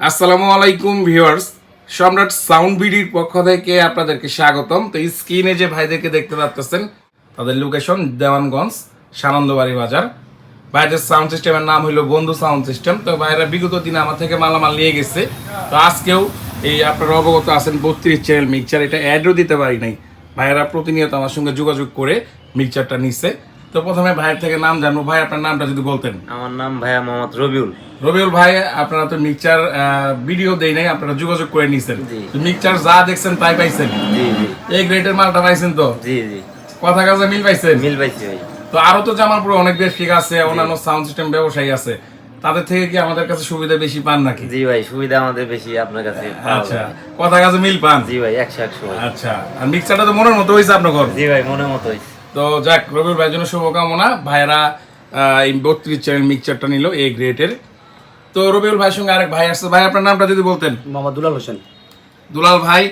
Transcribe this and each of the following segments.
আসসালামু আলাইকুম, ভিউয়ার্স। সম্রাট সাউন্ড বিডির পক্ষ থেকে আপনাদেরকে স্বাগতম। তো স্ক্রিনে যে ভাইদেরকে দেখতে পাচ্ছেন তাদের লোকেশন দেওয়ানগঞ্জ, সানন্দবাড়ি বাজার। ভাইদের সাউন্ড সিস্টেমের নাম হলো বন্ধু সাউন্ড সিস্টেম তো বাইরে বিগত দিনে আমার থেকে মালামাল নিয়ে গেছে। তো আজকেও এই আপনারা অবগত আছেন বত্রিশ চ্যানেল মিক্সচার এটা অ্যাডও দিতে পারি নাই। ভাইয়েরা প্রতিনিয়ত আমার সঙ্গে যোগাযোগ করে মিক্সচারটা নিচ্ছে তো প্রথমে ভাইয়ের থেকে নাম জানব। ভাই, আপনার নামটা যদি বলতেন। আমার নাম ভাইয়া মোহাম্মদ রবিউল। রবিউল ভাই আপনারা তো মিক্সচার ভিডিও দেই নাই আপনারা যোগাযোগ করে নিছেন। মিক্সচার যা দেখছেন তাই পাইছেন? জি জি। এই গ্রেডের মালটা পাইছেন তো? জি জি। কথা কাজে মিল পাইছেন? মিল পাইছে তো আরও তো জামালপুরে অনেক বেশি আছে অন্যান্য সাউন্ড সিস্টেম ব্যবসায়ী আছে। তাদের থেকে কি আমাদের কাছে সুবিধা বেশি পান নাকি? জি ভাই সুবিধা আমাদের বেশি আপনার কাছে আচ্ছা কথা কাজে মিল পান? জি ভাই একশো একশো আচ্ছা আর মিক্সচারটা তো মনের মতো হয়েছে আপনার ঘর? জি ভাই মনের মতো হইছে। তো যাক রবিউল ভাইয়ের জন্য শুভকামনা। ভাইরা এই বত্রিশ চ্যানেল মিক্সচারটা নিল এ গ্রেডের তো রবিউল ভাইয়ের সঙ্গে আরেক ভাই আসছে। ভাই আপনার নামটা যদি বলতেন। মোহাম্মদ দুলাল হোসেন। দুলাল ভাই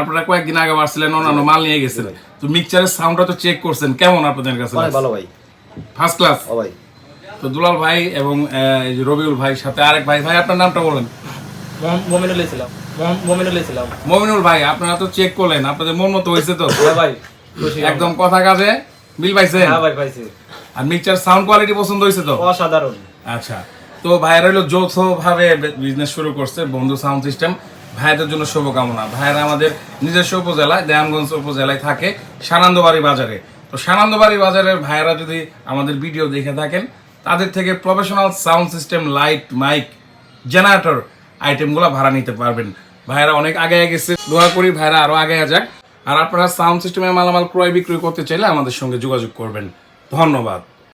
আপনারা কয়েকদিন আগে আসছিলেন অন্যান্য মাল নিয়ে গেছেন তো মিক্সচারের সাউন্ডটা তো চেক করছেন। কেমন আপনাদের কাছে? ভালো ভাই। ফার্স্ট ক্লাস ও ভাই। তো দুলাল ভাই এবং এই যে রবিউল ভাই সাথে আরেক ভাই। ভাই আপনার নামটা বলেন। মমিনুল ইসলাম। মমিনুল ইসলাম। মমিনুল ভাই আপনারা তো চেক করলেন। আপনাদের মন মতো হয়েছে তো? হ্যাঁ ভাই একদম কথা কাজে মিল পাইছেন? হ্যাঁ ভাই পাইছি। আর মিক্সচার সাউন্ড কোয়ালিটি পছন্দ হয়েছে তো? অসাধারণ। আচ্ছা। তো ভাইয়েরা হলো যৌথ ভাবে বিজনেস শুরু করছে বন্ধু সাউন্ড সিস্টেম ভাইদের জন্য শুভকামনা। ভাইয়েরা আমাদের নিজস্ব উপজেলায়, দেয়ানগঞ্জ উপজেলায় থাকে, সানন্দবাড়ি বাজারে। তো সানন্দবাড়ি বাজারের ভাইয়েরা যদি আমাদের ভিডিও দেখে থাকেন, তাদের থেকে professional sound system light mike generator আইটেমগুলো ভাড়া নিতে পারবেন। ভাইয়েরা অনেক আগে গেছে। দোয়া করি ভাইয়েরা আরও আগে যাক। আর আপনারা সাউন্ড সিস্টেমের মালামাল ক্রয় বিক্রয় করতে চাইলে আমাদের সঙ্গে যোগাযোগ করবেন। ধন্যবাদ।